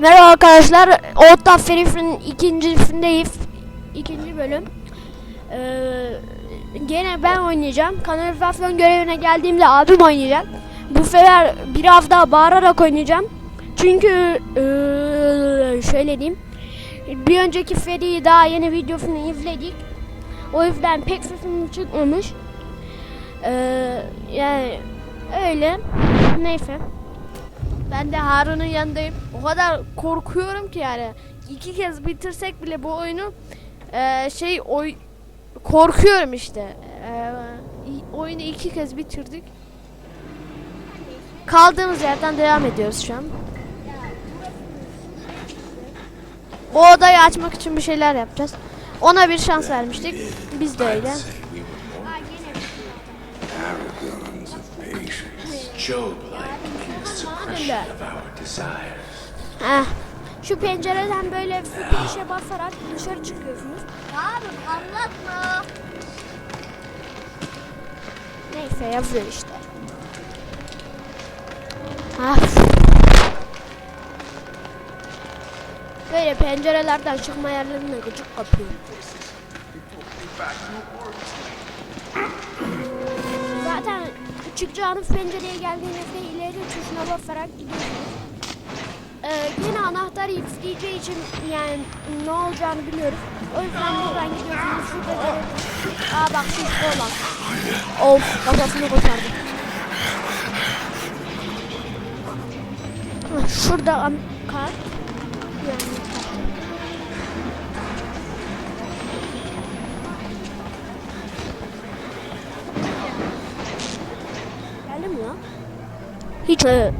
Merhaba arkadaşlar. Town Ferif'in ikincisindeyiz. İkinci bölüm. Ee, gene ben oynayacağım. Kanalizasyon görevine geldiğimde abim oynayacak. Bu sefer biraz daha bağırarak oynayacağım. Çünkü ee, şöyle diyeyim. Bir önceki seriyi daha yeni videosunu izledik. O yüzden pek sesim çıkmamış. Ee, yani öyle. Neyse. Ben de Harun'un yanındayım. O kadar korkuyorum ki yani. iki kez bitirsek bile bu oyunu eee, şey oy korkuyorum işte. İ- oyunu iki kez bitirdik. Kaldığımız yerden devam ediyoruz şu an. O odayı açmak için bir şeyler yapacağız. Ona bir şans vermiştik. Biz de öyle. Heh. Şu pencereden böyle fişe basarak dışarı çıkıyorsunuz. Abi anlatma. Neyse yazıyor işte. Ah. Böyle pencerelerden çıkma yerlerine gıcık kapıyor. Çıkacağınız pencereye geldiğinizde ileri tuşuna basarak gidiyorsunuz. Ee, yine anahtar isteyeceği için yani ne olacağını biliyoruz. O yüzden buradan gidiyorsunuz. Şurada görev- Aa bak şu olan. Of kafasını kopardım. Şurada an kart. Yani Geldi mi lan? Hiç e,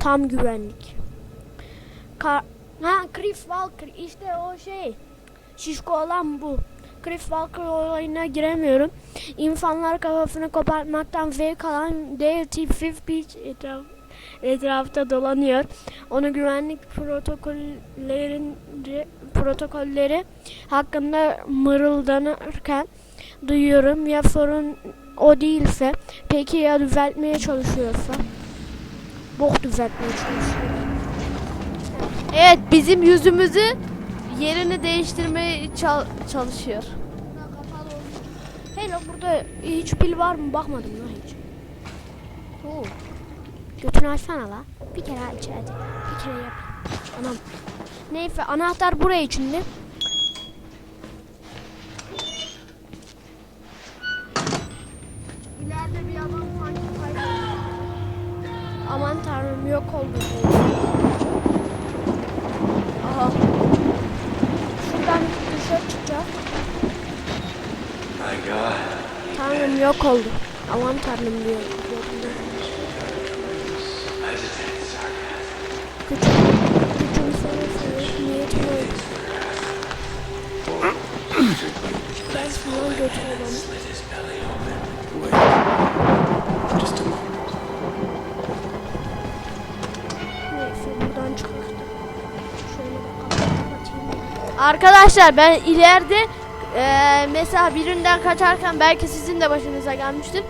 Tam güvenlik. Ka ha Chris Walker işte o şey. Şişko olan bu. Chris Walker olayına giremiyorum. İnsanlar kafasını kopartmaktan zevk alan Dale Tipsif Beach etraf, etrafta dolanıyor. Onu güvenlik protokollerin protokolleri hakkında mırıldanırken duyuyorum. Ya sorun o değilse, peki ya düzeltmeye çalışıyorsa? Bok düzeltmeye çalışıyor. Evet bizim yüzümüzü yerini değiştirmeye çal- çalışıyor. Hello burada hiç pil var mı? Bakmadım lan hiç. Oo. Götünü açsana la. Bir kere aç hadi. Bir kere yap. Anam. Neyse anahtar buraya içinde. İleride bir adam sanki. Aman tanrım yok oldu. Aha. Şuradan dışarı God, Tanrım yok oldu. Aman tanrım diyor. Wait. Just a moment. Neyse buradan çıkar. Şöyle bir kapatayım. Arkadaşlar ben ileride eee, mesela birinden kaçarken belki sizin de başınıza gelmiştir.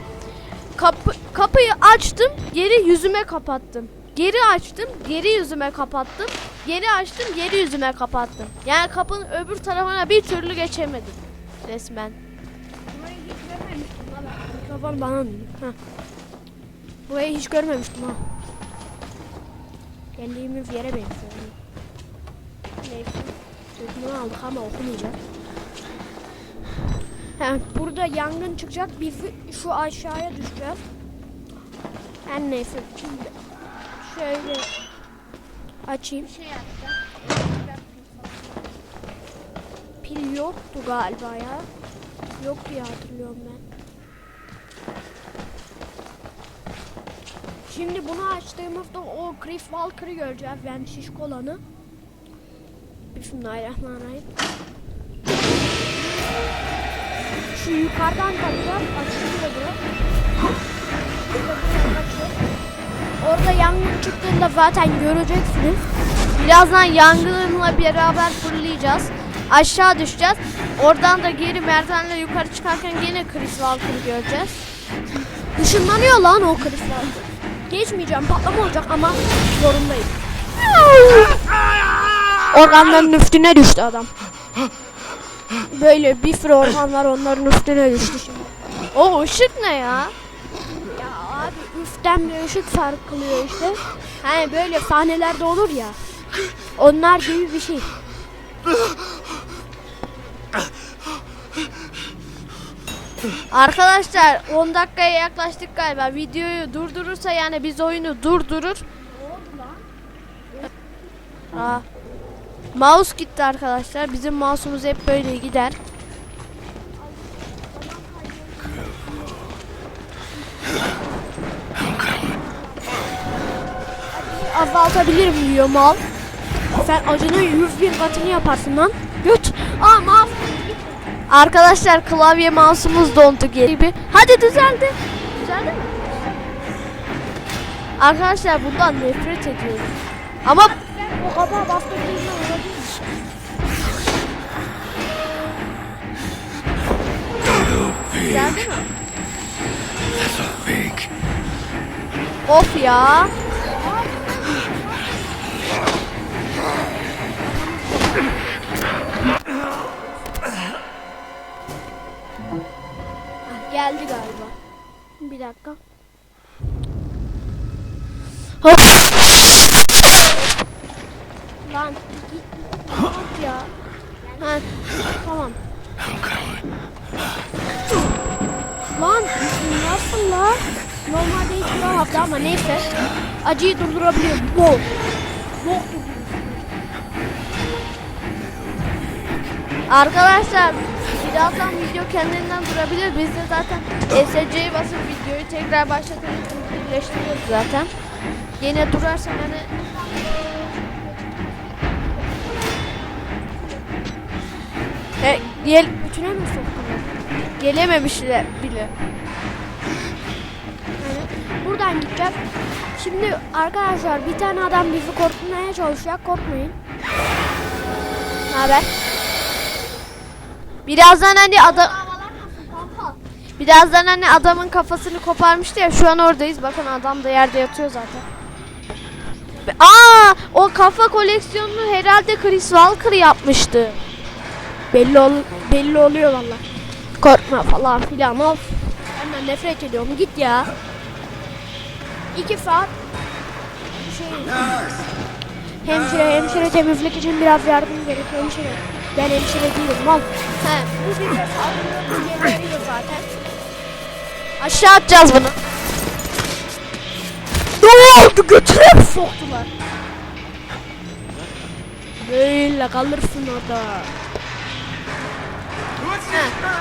Kapı, kapıyı açtım, geri yüzüme kapattım. Geri açtım, geri yüzüme kapattım. Geri açtım, geri yüzüme kapattım. Yani kapının öbür tarafına bir türlü geçemedim. Resmen. Mikrofon bana mı? Burayı hiç görmemiştim ha. Geldiğimiz yere benziyor. Neyse. Sözünü aldık ama okumayacağız. Burada yangın çıkacak. Biz şu aşağıya düşeceğiz. Her neyse. Şimdi şöyle açayım. Şey. Pil yoktu galiba ya. Yok diye hatırlıyorum ben. Şimdi bunu açtığımızda o Chris Walker'ı göreceğiz. Yani şişko olanı. Bismillahirrahmanirrahim. Şu yukarıdan kalacağız. Açılıyor burası. Orada yangın çıktığında zaten göreceksiniz. Birazdan yangınla beraber fırlayacağız. Aşağı düşeceğiz. Oradan da geri merdivenle yukarı çıkarken yine Chris Walker'ı göreceğiz. Işınlanıyor lan o Chris Walker. Geçmeyeceğim patlama olacak ama zorundayım. Organların üstüne düştü adam. Böyle bir sürü organ var onların üstüne düştü şimdi. O ışık ne ya? Abi üstten bir ışık sarkılıyor işte. Hani böyle sahnelerde olur ya. Onlar gibi bir şey. Arkadaşlar 10 dakikaya yaklaştık galiba. Videoyu durdurursa yani biz oyunu durdurur. Aa. Mouse gitti arkadaşlar. Bizim mouse'umuz hep böyle gider. Azaltabilirim diyor mal. Sen acının yüz bin katını yaparsın lan. Göt. Aa mal. Arkadaşlar klavye mouse'umuz dondu gibi. Hadi düzeldi. Düzeldi mi? Arkadaşlar bundan nefret ediyorum. Ama O kapağı olabilir. düzeldi mi? Of ya. Geldi galiba. Bir dakika. Lan git. Git ya. Ha, tamam. Lan nasıl lan? Normalde hiç rahattı ama neyse. Acıyı durdurabiliyorum. Wow. Bok Arkadaşlar birazdan video kendinden durabilir. Biz de zaten SC'ye basıp videoyu tekrar başlatıp birleştiriyoruz zaten. Yine durarsa hani e, gel, Bütüne mi soktular? gelememişler bile. Yani buradan gideceğiz. Şimdi arkadaşlar bir tane adam bizi korkutmaya çalışıyor. Korkmayın. Ne haber? Birazdan hani adam Birazdan hani adamın kafasını koparmıştı ya şu an oradayız. Bakın adam da yerde yatıyor zaten. Aa, o kafa koleksiyonunu herhalde Chris Walker yapmıştı. Belli ol belli oluyor valla. Korkma falan filan of. Benden nefret ediyorum. Git ya. İki saat şey hemşire hemşire temizlik için biraz yardım gerekiyor hemşire. Ben hemşire değilim mal. He. Bu bir de saldırıyor, geberiyor zaten. Aşağı atacağız bunu. Ne oldu götüre mi soktular? Böyle kalırsın orada.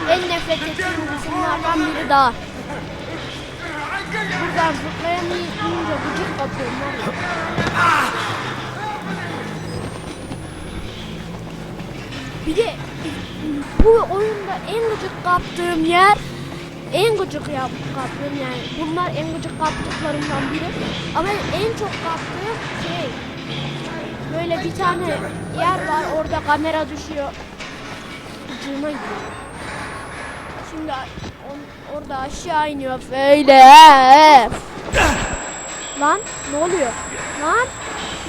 En nefret ettiğim kısımlardan biri daha. Buradan zıplayamayınca gıcık kapıyorum Bir de bu oyunda en gıcık kaptığım yer en gıcık yap, kaptığım yani bunlar en gıcık kaptıklarımdan biri. Ama en çok kaptığım şey böyle bir tane yer var. Orada kamera düşüyor. Ucuna gidiyor. Şimdi on- orada aşağı iniyor. Böyle. Lan ne oluyor? Lan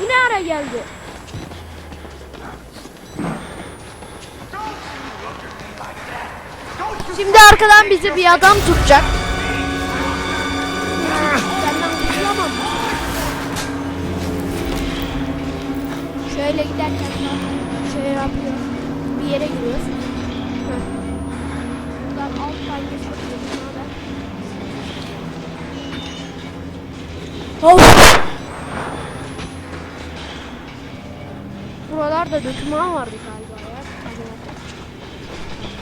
bu ne ara geldi Şimdi arkadan bizi bir adam tutacak. Şöyle giderken şey yapıyor. Bir yere giriyoruz. Buradan alttan geçiyoruz. Of! Buralarda döküman vardı. Acaba.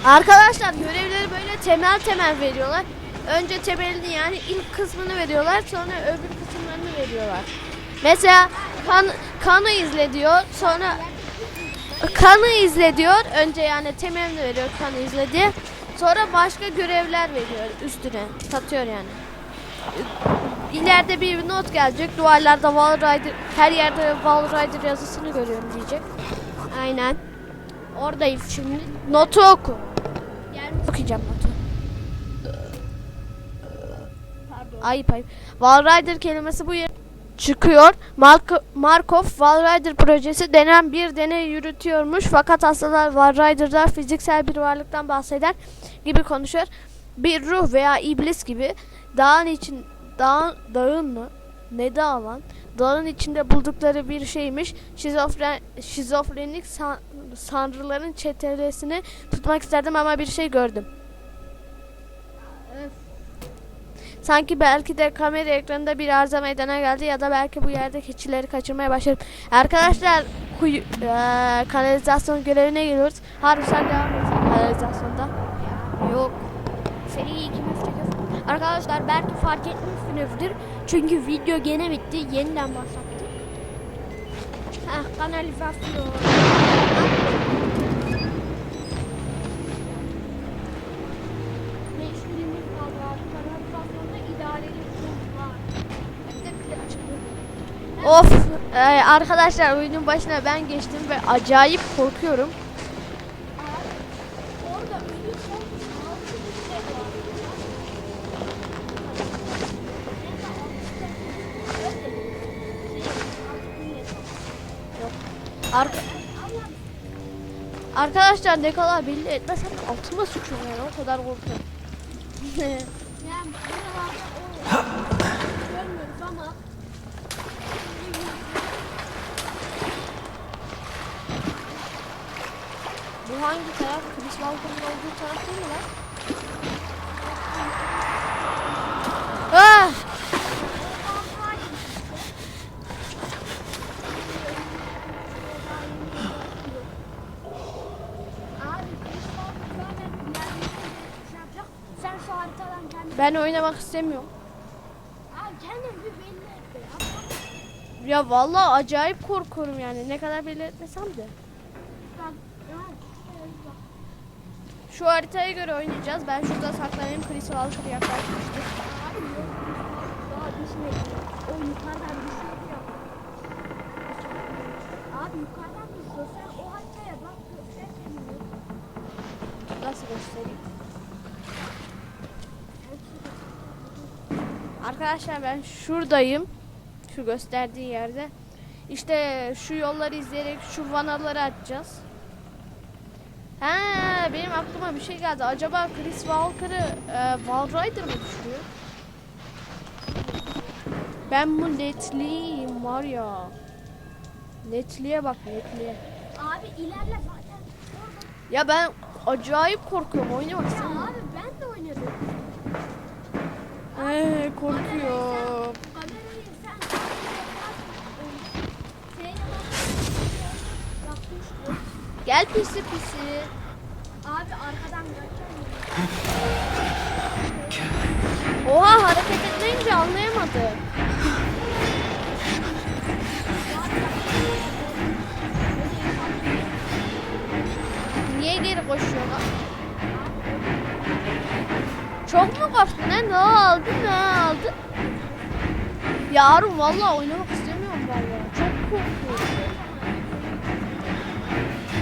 Arkadaşlar görevleri böyle temel temel veriyorlar. Önce temelini yani ilk kısmını veriyorlar sonra öbür kısımlarını veriyorlar. Mesela kan, kanı izle diyor sonra kanı izle diyor. Önce yani temelini veriyor kanı izle diye. Sonra başka görevler veriyor üstüne. Satıyor yani. İleride bir not gelecek. Duvarlarda Wall Rider, her yerde Wall Rider yazısını görüyorum diyecek. Aynen. Oradayız şimdi. Notu oku. Gelmiş okuyacağım notu. Ayıp ayıp. Valrider kelimesi bu yer çıkıyor. Mark Markov Valrider projesi denen bir deney yürütüyormuş. Fakat hastalar Valrider'da fiziksel bir varlıktan bahseder gibi konuşuyor. Bir ruh veya iblis gibi dağın için dağ, dağın mı? Ne dağ lan? Dağın içinde buldukları bir şeymiş. Şizofren, şizofrenik san, sanrıların çetelesini tutmak isterdim ama bir şey gördüm. Sanki belki de kamera ekranında bir arıza meydana geldi ya da belki bu yerde keçileri kaçırmaya başladım. Arkadaşlar kuyu, eee, kanalizasyon görevine geliyoruz. Harbi sen devam et kanalizasyonda. Yok. Seriyi ikimiz çekiyoruz. Arkadaşlar belki fark etmişsinizdir. Çünkü video gene bitti. Yeniden başlattık. Heh kanalizasyon. Meşhurimiz kaldı. Kanalizasyonda idareli. Of eee, arkadaşlar oyunun başına ben geçtim ve acayip korkuyorum. Arkadaşlar ne kadar belli etmesem altıma sıçıyorum yani o kadar korkuyorum. Bu hangi taraf? Chris Walker'ın olduğu taraf değil mi lan? Ah! abi Chris Walker zaten ileride şey yapacak. Sen şu haritadan kendin Ben oynamak istemiyorum. abi kendin bir belli et be ya. Ya vallahi acayip korkuyorum yani. Ne kadar belli etmesem de. Şu haritaya göre oynayacağız. Ben şurada saklanayım. Chris Walker yaklaşmıştır. Abi yok. Daha düşmedi. O yukarıdan düşüyordu ya. Abi yukarıdan düşüyor. Sen o haritaya bak. Sen. Nasıl göstereyim? Arkadaşlar ben şuradayım. Şu gösterdiği yerde. İşte şu yolları izleyerek şu vanaları açacağız. Ha benim aklıma bir şey geldi. Acaba Chris Walker'ı e, Valrider mı düşürüyor? Ben bu netliyim var ya. Netliğe bak netliğe. Abi ilerle zaten. Ya ben acayip korkuyorum oynamak istemiyorum. abi ben de oynadım. Ee, Yapmıştım. Gel pisi pisi. Abi arkadan. Oha hareket etmeyince anlayamadım. Yavrum vallahi oynamak istemiyorum ya. Çok korkuyorum.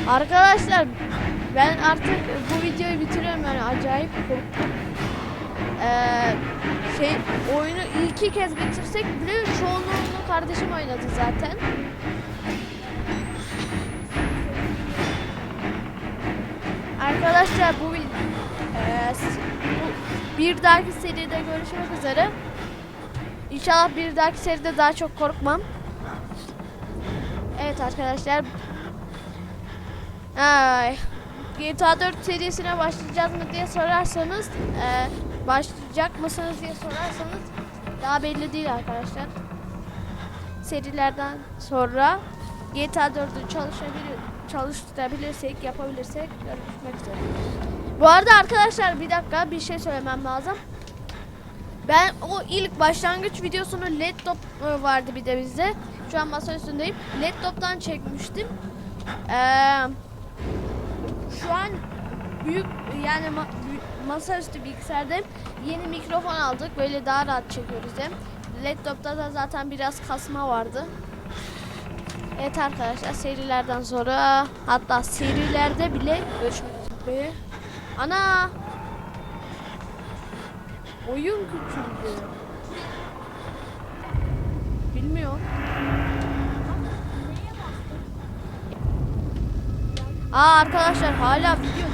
Arkadaşlar ben artık bu videoyu bitiriyorum yani acayip korktum. Ee, şey oyunu iki kez bitirsek bile çoğunluğunu kardeşim oynadı zaten. Arkadaşlar bu, s- bu bir dahaki seride görüşmek üzere. İnşallah bir dahaki seride daha çok korkmam. Evet arkadaşlar. Ay. GTA 4 serisine başlayacağız mı diye sorarsanız e, başlayacak mısınız diye sorarsanız daha belli değil arkadaşlar. Serilerden sonra GTA 4'ü çalışabilir çalıştırabilirsek, yapabilirsek görüşmek üzere. Bu arada arkadaşlar bir dakika bir şey söylemem lazım. Ben o ilk başlangıç videosunu laptop e, vardı bir de bizde. Şu an masa üstündeyim. Laptop'tan çekmiştim. Eee şu an büyük yani ma- masaüstü bilgisayardayım. Yeni mikrofon aldık. Böyle daha rahat çekiyoruz hem. Laptopta da zaten biraz kasma vardı. Evet arkadaşlar serilerden sonra hatta serilerde bile görüşmek üzere. Ana! Oyun küçüldü. Bilmiyorum. Aa arkadaşlar hala video